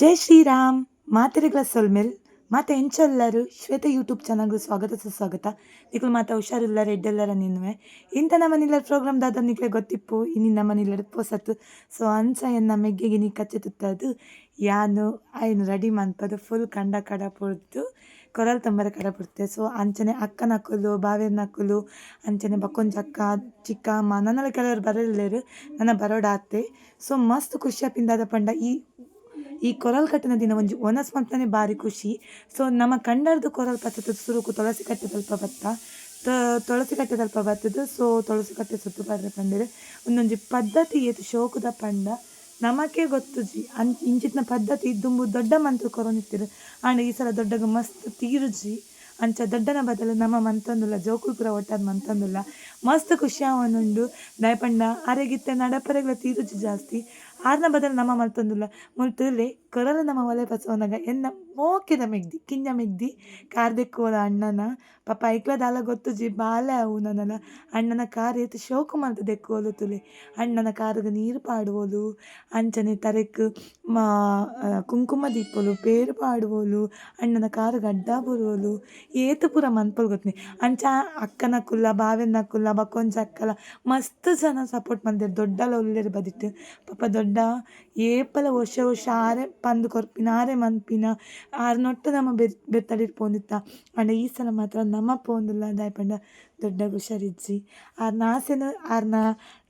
ಜೈ ಶ್ರೀರಾಮ್. ಮಾತೆರೆಗಳ ಸೊಲ್ಮೆಲ್ ಮತ್ತೆ ಎಂಚೆಲ್ಲರೂ, ಶ್ವೇತ ಯೂಟ್ಯೂಬ್ ಚಾನಲ್ಗೆ ಸ್ವಾಗತ, ಸುಸ್ವಾಗತ. ನಿಕುಲು ಮಾತ ಹುಷಾರಿಲ್ಲ ಎಡ್ಡೆಲ್ಲರ ನಿನ್ವೆ. ಇಂಥ ನಮ್ಮನಿಲ್ಲರ ಪ್ರೋಗ್ರಾಮ್ ದಾದ ನಿಕ್ಲೆ ಗೊತ್ತಿಪ್ಪು, ಇನ್ನು ನಮ್ಮನಿಲ್ಲರ ಪೋಸತ್ತು. ಸೊ ಅಂಚ ಎನ್ನ ಮೆಗ್ಗೆಗೆ ನೀ ಕಚ್ಚೆ ತುತ್ತದು. ಯಾನು ಐನು ರೆಡಿ ಮನ್ಪದು ಫುಲ್ ಕಂಡ ಕಡ ಪೊಡ್ದು, ಕೊರಲ್ ತಂಬರ ಕಡ ಪುಡ್ತೆ. ಸೊ, ಅಂಚನೆ ಅಕ್ಕನ ಹಾಕಲು ಬಾವಿಯನ್ನ ಹಾಕಲು ಅಂಚನೆ ಬಕ್ಕೊಂಜ ಅಕ್ಕ ಚಿಕ್ಕ ಅಮ್ಮ ನನ್ನ ಕೆಲವರು ಬರಲೇರು ನನ್ನ ಬರೋಡ ಆತೆ ಸೊ, ಮಸ್ತ್ ಖುಷಿ ಆಪಿಂದಾದ ಪಂಡ ಈ ಈ ಕೊರಲ್ ಕಟ್ಟಿನ ದಿನ ಒಂಜಿ ಒನಸ್ ಬಾರಿ ಖುಷಿ. ಸೊ ನಮ್ಮ ಕಂಡರ್ದು ಕೊರಲ್ ಪತ್ತದ ಸುರುಕು ತುಳಸಿ ಕಟ್ಟೆ ಸ್ವಲ್ಪ ಬತ್ತ ತುಳಸಿ ಕಟ್ಟೆ ತಲ್ಪ ಬತ್ತದು ಸೊ ತುಳಸಿ ಕಟ್ಟೆ ಸುತ್ತು ಬರ್ರೆ ಪಂಡರೆ. ಒಂದೊಂಜಿ ಪದ್ಧತಿ ಏತು ಶೋಕುದ ಪಂಡ. ನಮಗೆ ಗೊತ್ತು ಜಿ, ಅನ್ ಇಂಚಿತ್ನ ಪದ್ಧತಿ ದುಂಬು ದೊಡ್ಡ ಮಂತ್ರ ಕೊರೋನಿತ್ತಿರು ಆಂಡ ಈ ಸಲ ದೊಡ್ಡಗ ಮಸ್ತ್ ತೀರುಜಿ ಅಂಚ ದೊಡ್ಡನ ಬದಲು ನಮ್ಮ ಮಂತಂದುಲ್ಲ, ಜೋಕುಲ್ ಕೂಡ ಒಟ್ಟಾದ ಮಂತಂದುಲ್ಲ. ಮಸ್ತ್ ಖುಷಿ ಅವನುಂಡು ದಯಪಂಡ ಅರೆಗಿತ್ತೆ ನಡಪರೆಗಳ ತೀರುಜಿ ಜಾಸ್ತಿ. ಆರ್ನ ಬದಲು ನಮ್ಮ ಮಲ್ತಂದುಲ್ಲ ಮುಲ್ತುಲೆ ಕೊರಲ ನಮ್ಮ ಒಲೆ ಬಸವನಾಗ ಎನ್ನ ಮೋಕಿದ ಮೆಗ್ದಿ ಕಿಂಜ ಮೆಗ್ದಿ. ಕಾರ್ದೆಕ್ಕೋಲ ಅಣ್ಣನ, ಪಾಪ ಐಕ್ಲದಾಲ ಗೊತ್ತು ಜಿ ಬಾಲೆ ಅವು ನನ್ನನ ಅಣ್ಣನ ಕಾರ್ ಎತ್ತು ಶೋಕು ಮಲ್ತು ದೆಕ್ಕೋಲು ತುಲೆ. ಅಣ್ಣನ ಕಾರದ ನೀರು ಪಾಡುವೋಲು, ಅಂಚನೆ ತರೆಕ್ ಮಾ ಕುಂಕುಮ ದೀಪೋಲು ಪೇರು ಪಾಡುವೋಲು, ಅಣ್ಣನ ಕಾರ್ ಗಡ್ಡ ಬರುವೋಲು. ಏತು ಪೂರ ಮನ್ಪಲ್ ಗೊತ್ತನಿ. ಅಂಚ ಅಕ್ಕನ ಕುಲ್ಲ ಬಾವೆನ ಕುಲ್ಲ ಬಕ್ಕೊಂಜ ಅಕ್ಕಲ ಮಸ್ತ್ ಜನ ಸಪೋರ್ಟ್ ಮಾಡಿದ್ರು ದೊಡ್ಡಲ ಉಲ್ಲೇರು ಬದಿಟ್ಟು. ಪಾಪ ದೊಡ್ಡ ಏಪಲ ವರ್ಷ ವರ್ಷ ಆರೆ ಪಂದು ಕೊರ್ಪಿನ ಆರೆ ಮನ್ಪಿನ, ಆರ್ನೊಟ್ಟು ನಮ್ಮ ಬೆತ್ ಬೆತ್ತಡಿರ್ ಪೋಂದಿತ್ತ. ಅಂಡ ಈ ಸಲ ಮಾತ್ರ ನಮ್ಮ ಪೋಂದಿಲ್ಲ, ದಾಯಪಂಡ ದೊಡ್ಡ ಹುಷಾರಿಜ್ಜಿ ಆರ್ನ ಆಸೆನ ಆರ್ನ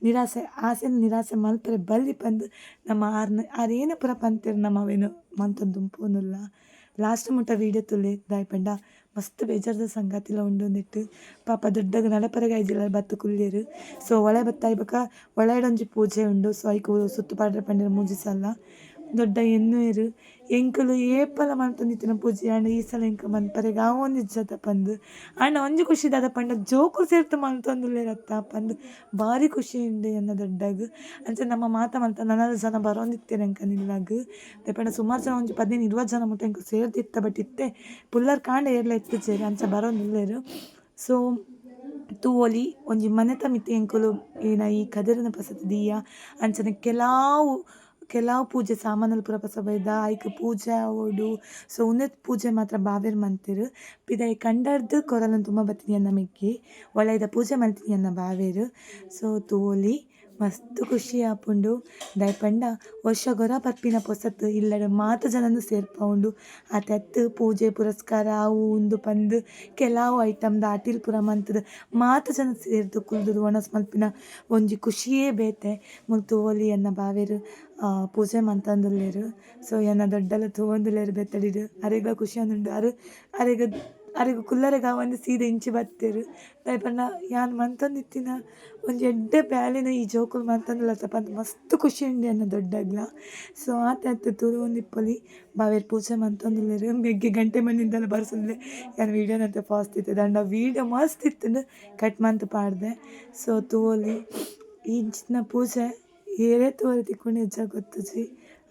ನಿರಾಸೆ, ಆಸೆನ ನಿರಾಸೆ ಮಲ್ಪರೆ ಬಲ್ಲಿ ಪಂದು ನಮ್ಮ ಆರ್ನ ಆರೇನು ಪೂರ ಪಂತಿರ್ ನಮ್ಮವೇನು ಮಂತೊಂದು ಪೋನುಲ್ಲ ಲಾಸ್ಟ್ ಮುಟ್ಟ ವೀಡಿಯೋ ತುಲೆ ದಾಯಪಂಡ. ಮಸ್ತ್ ಬೇಜಾರದ ಸಂಗಾತಿಲ ಉಂಡೊಂದಿಟ್ಟು ಪಾಪ ದೊಡ್ಡಗ ನಡಪರೆಗ ಇದ್ದಿಲ್ಲ ಬತ್ತು ಕುಲ್ಯರು. ಸೊ ಒಳೆ ಬತ್ತಾಯ್ಬೇಕ ಒಳೆಡೊಂಜಿ ಪೂಜೆ ಉಂಡು. ಸೊ ಐಕು ಸುತ್ತು ಪಾಡ್ರೆ ಪಂಡಿರ ಮೂಜಿಸಲ್ಲ. ದೊಡ್ಡ ಎನ್ನುವೆರು ಎಂಕುಲು ಏಪಲ ಮಲ್ತೊಂದಿತ್ತಿನ ಪೂಜೆ. ಆಂಡ ಈ ಸಲ ಎಂಕ ಮನ್ಪರೆಗ ಆ ಒಂದು ಜತ ಪಂದು. ಆಂಡ ಒಂಜಿ ಖುಷಿ ದಾದ ಪಂಡ. ಜೋಕುಲು ಸೇರ್ತು ಮಲ್ತೊಂದುಲ್ಲೇರತ್ತ ಪಂದು. ಭಾರಿ ಖುಷಿ ಉಂಡು ಎನ್ನ ದೊಡ್ಡಗು. ಅಂಚ ನಮ್ಮ ಮಾತ ಮಂತ ನನಲು ಜನ ಬರೋಂದಿತ್ತೇನೆ ಎಂಕ ನಿಲ್ಲಾಗ ದಯಪಂಡ ಸುಮಾರು ಜನ ಒಂಜಿ ಪದಿನ ಇರುವ ಜನ ಮುಟ್ಟ ಎಂಕ ಸೇರ್ತಿತ್ತ ಬಟ್ ಇತ್ತೆ. ಪುಲ್ಲರ್ ಕಾಂಡ ಏರ್ಲ ಎತ್ತಿಜೇರಿ ಅಂಚ ಬರೋಂದಿಲ್ಲೇರು ಸೊ ಒಲಿ, ಒಂಜಿ ಮನೆತ ಮಿತ್ತಿ ಎಂಕುಲು ಏನ ಈ ಕದರಿನ ಪಸತ ದೀಯ. ಅಂಚನೆ ಕೆಲವು ಕೆಲವು ಪೂಜೆ ಸಾಮಾನಲ್ಲಿ ಪೂರ ಬೈದ ಐಕ್ ಪೂಜೆ, ಓಡು ಸೊ ಉನ್ನತ್ ಪೂಜೆ ಮಾತ್ರ ಬಾವೆರ್ ಮಂತೆರ್. ಪಿದ ಈ ಕಂಡರ್ದು ಕೊರಲನ್ ತುಂಬ ಬತ್ತಿನಿ ಅನ್ನ ಮೆಕ್ಕಿ ಒಳ್ಳೆದ ಪೂಜೆ ಮಲ್ತಿನಿ ಅನ್ನ ಬಾವೆರ್. ಸೊ ತೂವೊಲಿ ಮಸ್ತ್ ಖುಷಿ ಆಪುಂಡು ದಯಪಂಡ ವರ್ಷ ಗೊರ ಪರ್ಪಿನ ಪೊಸತ್ ಇಲ್ಲಡ ಮಾತ ಜನನು ಸೇರ್ಪವುಂಡು ಅತ್ ಪೂಜೆ, ಪುರಸ್ಕಾರ, ಅವು, ಉಂದು, ಪಂದ್, ಕೆಲವು ಐಟಮ್ ದಾಟಿಲ್ ಪುರ ಮಂತದ ಮಾತ ಜನ ಸೇರ್ದು ಕುಲ್ದು ಒಣಸ್ ಮಲ್ಪಿನ ಒಂಜಿ ಖುಷಿಯೇ ಬೇತೆ. ಮುಲ್ತು ಓಲಿ ಎನ್ನ ಬಾವೇರು ಪೂಜೆ ಮಂತಂದುಲ್ಲೇರು. ಸೊ ಎನ್ನ ದೊಡ್ಡಲ ತೂವೊಂದುಲ್ಲೇರು ಬೆತ್ತಡಿರು. ಅರೆಗ ಖುಷಿ ಅಂದುಂಡು ಅರು, ಅರೆಗ ಅರೆಗ ಕುಲ್ಲರೆಗ ಆವಂದ್ ಸೀದೆ ಇಂಚಿ ಬತ್ತೇರು. ದಯಪಂಡ ಯಾನ್ ಮಂತೊಂದಿತ್ತಿನ ಒಂಜಿ ಎಡ್ಡೆ ಬ್ಯಾಲಿನ ಈ ಜೋಕುಲು ಮಂತಂದುಲ್ಲ ಅಂತ ಮಸ್ತ್ ಖುಷಿ ಉಂಡು ಅನ್ನ ದೊಡ್ಡಗ್ಲ. ಸೊ ಆತ ಅತ್ತ ತುರು ಒಂದಿಪ್ಪೊಲಿ ಬಾವೆರ್ ಪೂಜೆ ಮಂತೊಂದುಲ್ಲೆರ್ ಬೆಗ್ಗೆ ಗಂಟೆ ಮಣ್ಣಿಂದಲ ಬರ್ಸಂದ್ಲೆ. ಯಾನ್ ವೀಡಿಯೋನಂತೆ ಫಾಸ್ಟ್ ಇತ್ತು. ದಂಡ ವೀಡಿಯೋ ಮಸ್ತ್ ಇತ್ತು ಕಟ್ ಮಂತ್ ಪಾಡ್ದೆ. ಸೊ ತೂವೊಲಿ ಇಂಚಿನ ಪೂಜೆ ಏರೇ ತೋರೆ ತಿಕ್ಕೊಂಡು ಹೆಜ್ಜ ಗೊತ್ತುಜಿ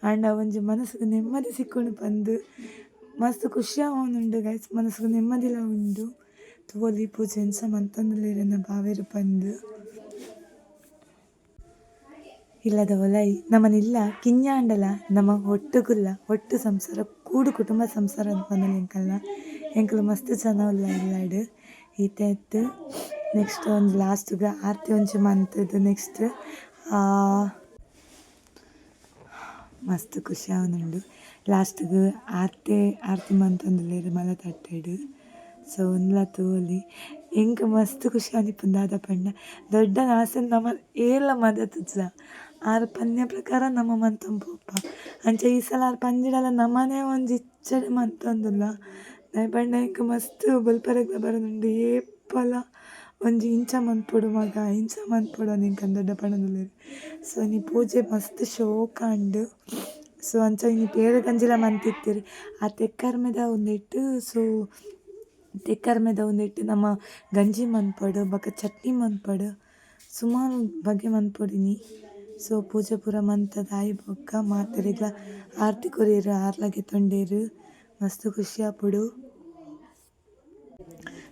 ಆಂಡ ಒಂಜಿ ಮನಸ್ಸಿಗೆ ನೆಮ್ಮದಿ ಸಿಕ್ಕೊಂಡು ಬಂದು. ಮಸ್ತ್ ಖುಷಿ ಆವೊಂದುಂಡು ಗೈಸ್ ಮನಸ್ಸಿಗೆ ನೆಮ್ಮದಿಲ ಉಂಡು ತೂವೊಲಿ ಪೂಜೆ ಎಂಚ ಮಂತಂದುಲ್ಲೇರನ್ನ ಬಾವೆರ್ ಪಂದ್. ಇಲ್ಲದ ಒಲೈ, ನಮ್ಮನಿಲ್ಲ ಕಿಂಜಾಂಡಲ ನಮ್ಮ ಒಟ್ಟುಗುಲ್ಲ ಒಟ್ಟು ಸಂಸಾರ, ಕೂಡು ಕುಟುಂಬ ಸಂಸಾರ ಅಂತ ಬಂದಲ್ಲ ಎಂಕಲ್ನ ಎಂಕಲು ಮಸ್ತ್ ಜನ ಉಲ್ಲ ಇಲ್ಲಾಡು ಈತ ಎತ್ತು ನೆಕ್ಸ್ಟ್ ಒಂದು ಲಾಸ್ಟ್ಗೆ ಆರ್ತಿ ಒಂಚು ಮಂತದ್ದು ನೆಕ್ಸ್ಟ್ ಮಸ್ತ್ ಖುಷಿ ಅವನುಂಡು ಲಾಸ್ಟ್ಗ್ ಆರ್ತಿ ಆರ್ತಿ ಮಂತೊಂದುಲ್ಲೆರ್ ಮಲ ತಟ್ಟೆಡು ಸೊ ಉಂದುಲ ತೂವೊಲಿ ಎಂಕ್ ಮಸ್ತ್ ಖುಷಿ ಆದಿಪ್ಪುಂದಾದ ಪಂಡ ದೊಡ್ಡ ಆಸೆ ನಮ್ಮ ಏಲ ಮದತುಜ ಆರ್ ಪನ್ಯ ಪ್ರಕಾರ ನಮ್ಮ ಮಂತಂ ಪೋಪ ಅಂಚ ಈ ಸಲ ಆರ್ ಪಂಜಿಡಲ ನಮ್ಮನೆ ಒಂಜಿ ಇಚ್ಚಡೆ ಮಂತೊಂದುಲ್ಲ ದಯಪಂಡ ಎಂಕ್ ಮಸ್ತ್ ಬುಲ್ಪರೆಗ್ಲ ಬರೋದುಂಡು ಏಪಲ ಒಂಜಿ ಇಂಚ ಮನ್ಪೊಡು ಮಗ, ಇಂಚ ಮನ್ಪೊಡು ಅಂತ ಎಂಕ್ ದೊಡ್ಡ ಪಂಡದುಲ್ಲೇರು ಸೊ ನೀ ಪೂಜೆ ಮಸ್ತ್ ಶೋಕ ಉಂಡು ಸೊ ಅಂಚ ಇನಿ ಪೇರೆ ಗಂಜಿಲ ಮಂತಿತ್ತೀರಿ ಆ ತೆಕ್ಕರ್ ಮೇದ ಒಂದಿಟ್ಟು, ಸೊ ತೆಕ್ಕರ್ ಮೇದ ಒಂದಿಟ್ಟು ನಮ್ಮ ಗಂಜಿ ಮನ್ಪಡು, ಬೊಕ ಚಟ್ನಿ ಮನ್ಪಡು, ಸುಮಾರು ಬಗೆ ಮನ್ಪೊಡಿನಿ. ಸೊ ಪೂಜೆ ಪೂರ ಮಂತ ದಾಯಿ ಬೊಕ್ಕ ಮಾತೆರೆಗ್ಲ ಆರ್ತಿ ಕೊರಿಯರು ಆರ್ಲಾಗೆ ತೊಂಡೇರು. ಮಸ್ತ್ ಖುಷಿ ಆಪುಡು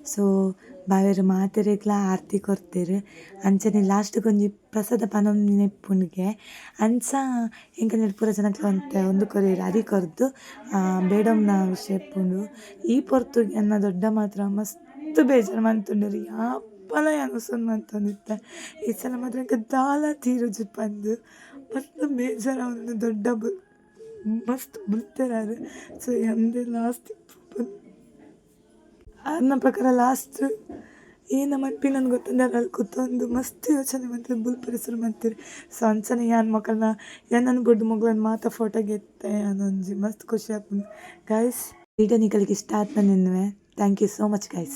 ಸೊ ಬಾವೆರ್ ಮಾತೆರೆಗ್ಲ ಆರತಿ ಕೊರ್ತೆರ್ ಅಂಚನೆ ಲಾಸ್ಟ್ ಗೊಂಜಿ ಪ್ರಸಾದ ಪನೊಂದಿನ ಇಪ್ಪುಂಡ್‌ಗೆ ಅಂಚ ಎಂಕಲ್ನ ಪೂರ ಜನಕ್ಲೆ ಒಂತೆ ಉಂದು ಕೊರಿಯೆರ್ ಅರಿ ಕೊರ್ದು ಬೇಡಂನ ವಿಷಯ ಈ ಪೊರ್ತು ಅನ್ನ ದೊಡ್ಡ ಮಾತ್ರ, ಮಸ್ತ್ ಬೇಜಾರು ಮಂತುಂಡೆರ್ ಯಾಪಲ ಅನುಸನ್ ಮಂತೊಂದಿತ್ತೆ ಈ ಸಲ ಮಾತ್ರ ಎಂಕ ದಾಲ ತೀರು ಪಂದ್ ಮಸ್ತ್ ಬೇಜಾರ ಒಂದು ದೊಡ್ಡ ಮಸ್ತ್ ಬುಲ್ತೆರಾರ್. ಸೊ ಎಂದೇ ಲಾಸ್ಟ್ ಇಪ್ಪುಂಡು ಅನ್ನ ಪ್ರಕಾರ ಲಾಸ್ಟ್ ಏನ ನನ್ಗೆ ಗೊತ್ತಂದ್ರೆ ಅಲ್ಲಿ ಕೂತೊಂದು ಮಸ್ತ್ ಯೋಚನೆ ಮಂತಿರ್ ಬುಲ್ ಪರಿಸರ ಮಾಡ್ತೀರಿ ಸೊ ಅಂಚನೆ ಯಾನ್ ಏನು ನನ್ನ ಗುಡ್ ಮಗಳನ್ನ ಮಾತ ಫೋಟೋ ಗೆತ್ತೆ ಆಂದೊಂಜಿ ಮಸ್ತ್ ಖುಷಿ ಆಗ್ತದೆ ಗೈಸ್ ವೀಡಿಯೋ ನಿಗಳಿಗೆ ಇಷ್ಟ ನಾನು ನಿನ್ವೆ thank you so much guys